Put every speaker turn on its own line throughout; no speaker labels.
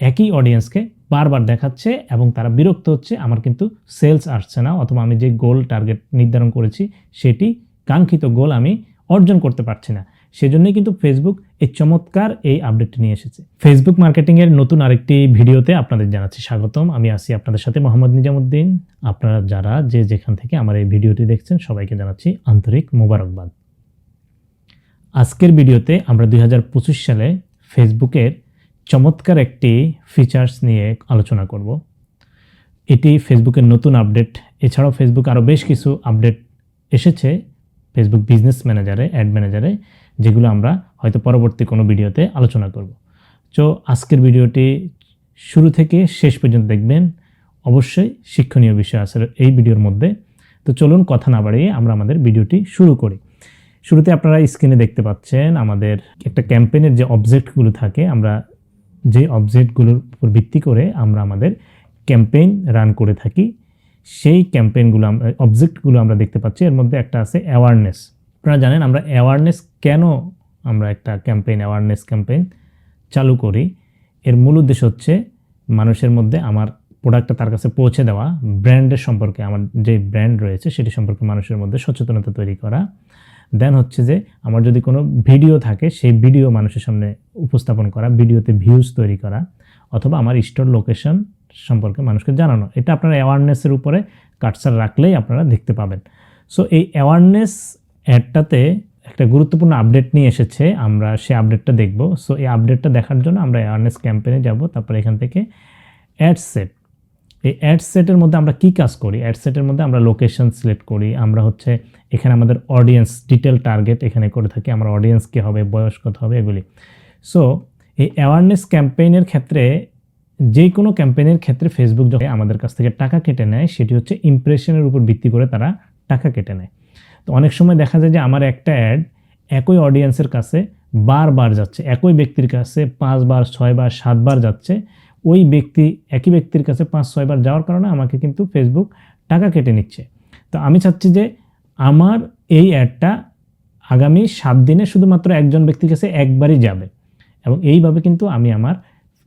একই অডিয়েন্সকে বারবার দেখাচ্ছে এবং তারা বিরক্ত হচ্ছে। আমার কিন্তু সেলস আসছে না অথবা আমি যে গোল টার্গেট নির্ধারণ করেছি, সেটি কাঙ্ক্ষিত গোল আমি অর্জন করতে পারছি না। সেজন্যই কিন্তু ফেসবুক এই চমৎকার এই আপডেটটি নিয়ে এসেছে। ফেসবুক মার্কেটিংয়ের নতুন আরেকটি ভিডিওতে আপনাদের জানাচ্ছি স্বাগতম। আমি আছি আপনাদের সাথে মোহাম্মদ নিজামুদ্দিন। আপনারা যারা যে যেখান থেকে আমার এই ভিডিওটি দেখছেন, সবাইকে জানাচ্ছি আন্তরিক মোবারকবাদ। আজকের ভিডিওতে আমরা দুই হাজার পঁচিশ সালে ফেসবুকের চমৎকার একটি ফিচার্স নিয়ে আলোচনা করব। এটি ফেসবুকের নতুন আপডেট এছাড়াও ফেসবুক আরও বেশ কিছু আপডেট এসেছে ফেসবুক বিজনেস ম্যানেজারে অ্যাড ম্যানেজারে যেগুলো আমরা হয়তো পরবর্তী কোনো ভিডিওতে আলোচনা করব। তো আজকের ভিডিওটি শুরু থেকে শেষ পর্যন্ত দেখবেন। অবশ্যই শিক্ষণীয় বিষয় আছে এই ভিডিওর মধ্যে। তো চলুন কথা না বাড়িয়ে আমরা আমাদের ভিডিওটি শুরু করি। শুরুতে আপনারা স্ক্রিনে দেখতে পাচ্ছেন আমাদের একটা ক্যাম্পেনের যে অবজেক্টগুলো থাকে, আমরা যে অবজেক্টগুলোর উপর ভিত্তি করে আমরা আমাদের ক্যাম্পেইন রান করে থাকি, সেই ক্যাম্পেইনগুলো আমরা অবজেক্টগুলো আমরা দেখতে পাচ্ছি। এর মধ্যে একটা আছে অ্যাওয়ারনেস আপনারা জানেন আমরা অ্যাওয়ারনেস কেন আমরা একটা ক্যাম্পেইন অ্যাওয়ারনেস ক্যাম্পেইন চালু করি? এর মূল উদ্দেশ্য হচ্ছে মানুষের মধ্যে আমার প্রোডাক্টটা তার কাছে পৌঁছে দেওয়া ব্র্যান্ডের সম্পর্কে, আমার যে ব্র্যান্ড রয়েছে সেটি সম্পর্কে মানুষের মধ্যে সচেতনতা তৈরি করা। দেন হচ্ছে যে আমার যদি কোনো ভিডিও থাকে, সেই ভিডিও মানুষের সামনে উপস্থাপন করা ভিডিওতে ভিউজ তৈরি করা, অথবা আমার স্টোর লোকেশন সম্পর্কে মানুষকে জানানো, এটা আপনারা অ্যাওয়ারনেসের উপরে কাটসার রাখলেই আপনারা দেখতে পাবেন। সো এই অ্যাওয়ারনেস অ্যাডটাতে একটা গুরুত্বপূর্ণ আপডেট নিয়ে এসেছে, আমরা সে আপডেটটা দেখব। সো এই আপডেটটা দেখার জন্য আমরা অ্যাওয়ারনেস ক্যাম্পেনে যাব, তারপরে এখান থেকে অ্যাড সেট এই অ্যাড সেটের মধ্যে আমরা কি কাজ করি? অ্যাড সেটের মধ্যে আমরা লোকেশন সিলেক্ট করি, আমরা হচ্ছে এখানে আমাদের অডিয়েন্স ডিটেল টার্গেট এখানে করে থাকি, আমার অডিয়েন্স কী হবে, বয়স কত হবে, এগুলি। সো এই অ্যাওয়ারনেস ক্যাম্পেইনের ক্ষেত্রে যে কোনো ক্যাম্পেইনের ক্ষেত্রে ফেসবুক যখন আমাদের কাছ থেকে টাকা কেটে নেয়, সেটি হচ্ছে ইমপ্রেশনের উপর ভিত্তি করে তারা টাকা কেটে নেয়। তো অনেক সময় দেখা যায় যে আমার একটা অ্যাড একই অডিয়েন্সের কাছে বারবার যাচ্ছে, একই ব্যক্তির কাছে পাঁচবার, ছয়বার, সাতবার যাচ্ছে ওই ব্যক্তি, একই ব্যক্তির কাছে পাঁচ ছয়বার যাওয়ার কারণে আমাকে কিন্তু ফেসবুক টাকা কেটে নিচ্ছে। তো আমি চাচ্ছি যে আমার এই অ্যাডটা আগামী সাত দিনে শুধুমাত্র একজন ব্যক্তির কাছে একবারই যাবে। এবং এইভাবে কিন্তু আমি আমার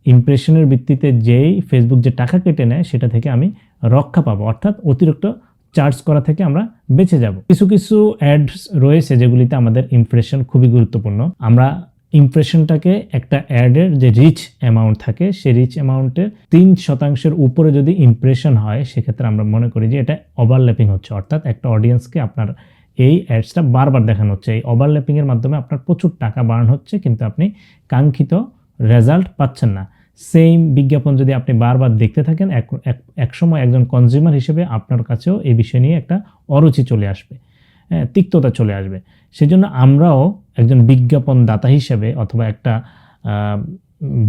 ইমপ্রেশনের ভিত্তিতে যেই ফেসবুক যে টাকা কেটে নেয়, সেটা থেকে আমি রক্ষা পাবো। অর্থাৎ অতিরিক্ত চার্জ করা থেকে আমরা বেঁচে যাব। কিছু কিছু অ্যাডস রয়েছে যেগুলিতে আমাদের ইমপ্রেশন খুবই গুরুত্বপূর্ণ। আমরা ইমপ্রেশনটাকে একটা অ্যাডের যে রিচ অ্যামাউন্ট থাকে, সেই রিচ অ্যামাউন্টের তিন শতাংশের উপরে যদি ইমপ্রেশন হয়, সেক্ষেত্রে আমরা মনে করি যে এটা ওভারল্যাপিং হচ্ছে। অর্থাৎ একটা অডিয়েন্সকে আপনার এই অ্যাডসটা বারবার দেখানো হচ্ছে। এই ওভারল্যাপিংয়ের মাধ্যমে আপনার প্রচুর টাকা বার্ন হচ্ছে, কিন্তু আপনি কাঙ্ক্ষিত রেজাল্ট পাচ্ছেন না। সেম বিজ্ঞাপন যদি আপনি বারবার দেখতে থাকেন, এক সময় একজন কনজিউমার হিসেবে আপনার কাছেও এই বিষয় নিয়ে একটা অরুচি চলে আসবে। তিক্ততা চলে আসবে। সেজন্য আমরাও একজন বিজ্ঞাপন দাতা হিসেবে অথবা একটা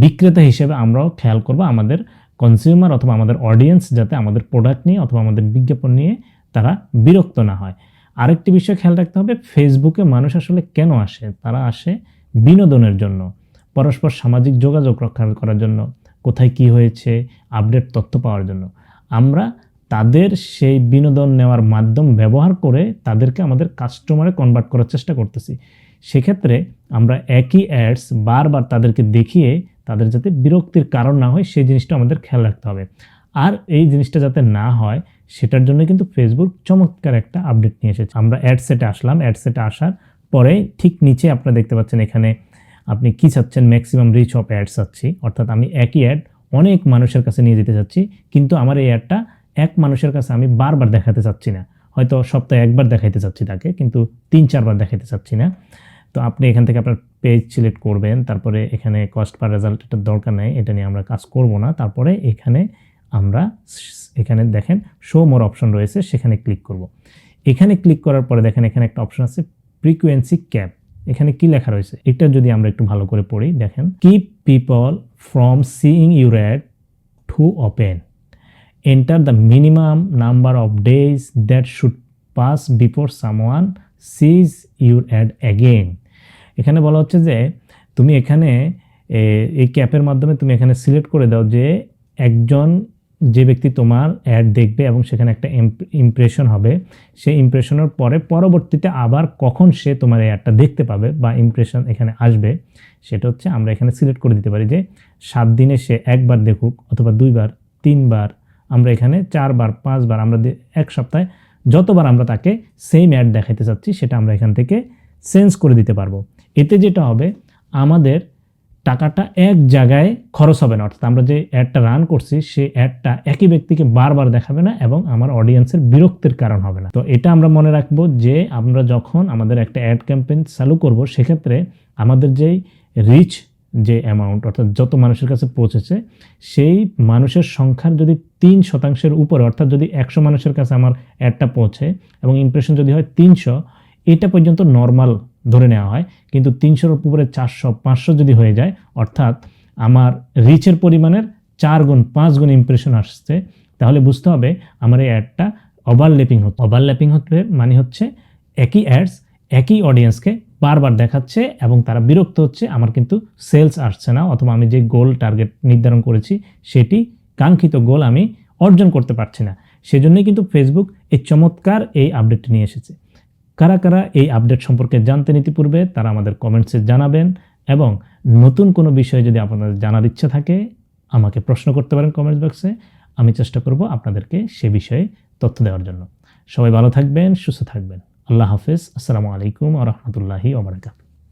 বিক্রেতা হিসেবে আমরাও খেয়াল করব আমাদের কনজিউমার অথবা আমাদের অডিয়েন্স যাতে আমাদের প্রোডাক্ট নিয়ে অথবা আমাদের বিজ্ঞাপন নিয়ে তারা বিরক্ত না হয়। আরেকটি বিষয় খেয়াল রাখতে হবে ফেসবুকে মানুষ আসলে কেন আসে? তারা আসে বিনোদনের জন্য, পরস্পর সামাজিক যোগাযোগ রক্ষা করার জন্য, কোথায় কি হয়েছে আপডেট তথ্য পাওয়ার জন্য। আমরা তাদের সেই বিনোদন নেওয়ার মাধ্যম ব্যবহার করে তাদেরকে আমাদের কাস্টমারে কনভার্ট করার চেষ্টা করতেছি। সেক্ষেত্রে আমরা একই অ্যাডস বারবার তাদেরকে দেখিয়ে তাদের যাতে বিরক্তির কারণ না হয়, সেই জিনিসটা আমাদের খেয়াল রাখতে হবে। আর এই জিনিসটা যাতে না হয়, সেটার জন্য কিন্তু ফেসবুক চমৎকার একটা আপডেট নিয়ে এসেছে। আমরা অ্যাড সেটে আসলাম। অ্যাড সেটে আসার পরে ঠিক নিচে আপনারা দেখতে পাচ্ছেন এখানে আপনি কি চাচ্ছেন? ম্যাক্সিমাম রিচ অফ অ্যাড চাচ্ছি। অর্থাৎ আমি একই অ্যাড অনেক মানুষের কাছে নিয়ে যেতে চাচ্ছি। কিন্তু আমার এই অ্যাডটা এক মানুষের কাছে আমি বারবার দেখাতে চাচ্ছি না। হয়তো সপ্তাহে একবার দেখাইতে চাচ্ছি তাকে, কিন্তু তিন, চারবার দেখাইতে চাচ্ছি না। তো আপনি এখান থেকে আপনার পেজ সিলেক্ট করবেন, তারপরে এখানে কস্ট পার রেজাল্ট এটার দরকার নেই, এটা নিয়ে আমরা কাজ করব না। তারপরে এখানে আমরা এখানে দেখেন শো মোর অপশন রয়েছে, সেখানে ক্লিক করব। এখানে ক্লিক করার পরে দেখেন এখানে একটা অপশন আছে ফ্রিকুয়েন্সি ক্যাপ এখানে কি লেখা রয়েছে? এটা যদি আমরা একটু ভালো করে পড়ি, দেখেন keep people from seeing your ad to open enter the minimum number of days that should pass before someone sees your ad again এখানে বলা হচ্ছে যে তুমি এখানে এই ক্যাপের মাধ্যমে তুমি এখানে সিলেক্ট করে দাও যে একজন যে ব্যক্তি তোমার অ্যাড দেখবে এবং সেখানে একটা ইমপ্রেশন হবে। সেই ইমপ্রেশনের পরে পরবর্তীতে আবার কখন সে তোমার এই অ্যাডটা দেখতে পাবে বা ইমপ্রেশন এখানে আসবে, সেটা হচ্ছে আমরা এখানে সিলেক্ট করে দিতে পারি যে সাত দিনে সে একবার দেখুক অথবা দুইবার, তিনবার আমরা এখানে চারবার, পাঁচবার আমরা এক সপ্তাহে যতবার আমরা তাকে সেম অ্যাড দেখাইতে চাচ্ছি, সেটা আমরা এখান থেকে চেঞ্জ করে দিতে পারব। এতে যেটা হবে, আমাদের টাকাটা এক জায়গায় খরচ হবে না। অর্থাৎ আমরা যে অ্যাডটা রান করছি সেই অ্যাডটা একই ব্যক্তিকে বারবার দেখাবে না এবং আমার অডিয়েন্সের বিরক্তির কারণ হবে না। তো এটা আমরা মনে রাখব যে আমরা যখন আমাদের একটা অ্যাড ক্যাম্পেইন চালু করব, সেক্ষেত্রে আমাদের যেই রিচ যে অ্যামাউন্ট অর্থাৎ যত মানুষের কাছে পৌঁছেছে, সেই মানুষের সংখ্যার যদি তিন শতাংশের উপরে, অর্থাৎ যদি একশো মানুষের কাছে আমার অ্যাডটা পৌঁছে এবং ইমপ্রেশন যদি হয় তিনশো, এটা পর্যন্ত নর্মাল ধরে নেওয়া হয়। কিন্তু তিনশোর উপরে চারশো, পাঁচশো যদি হয়ে যায়, অর্থাৎ আমার রিচের পরিমাণের চার গুণ, পাঁচ গুণ ইমপ্রেশন আসছে, তাহলে বুঝতে হবে আমার এই অ্যাডটা ওভারল্যাপিং হচ্ছে। ওভারল্যাপিং হচ্ছে মানে হচ্ছে একই অ্যাডস একই অডিয়েন্সকে বারবার দেখাচ্ছে এবং তারা বিরক্ত হচ্ছে। আমার কিন্তু সেলস আসছে না অথবা আমি যে গোল টার্গেট নির্ধারণ করেছি সেটি কাঙ্ক্ষিত গোল আমি অর্জন করতে পারছি না। সেজন্যই কিন্তু ফেসবুক এই চমৎকার এই আপডেটটি নিয়ে এসেছে। কারা কারা এই আপডেট সম্পর্কে জানতে নিতে পূর্বে তারা আমাদের কমেন্টসে জানাবেন এবং নতুন কোনো বিষয়ে যদি আপনাদের জানার ইচ্ছা থাকে, আমাকে প্রশ্ন করতে পারেন কমেন্টস বক্সে আমি চেষ্টা করব আপনাদেরকে সে বিষয়ে তথ্য দেওয়ার জন্য। সবাই ভালো থাকবেন, সুস্থ থাকবেন। আল্লাহ হাফেজ আসসালামু আলাইকুম আ রহমতুল্লাহি ওবরাকাত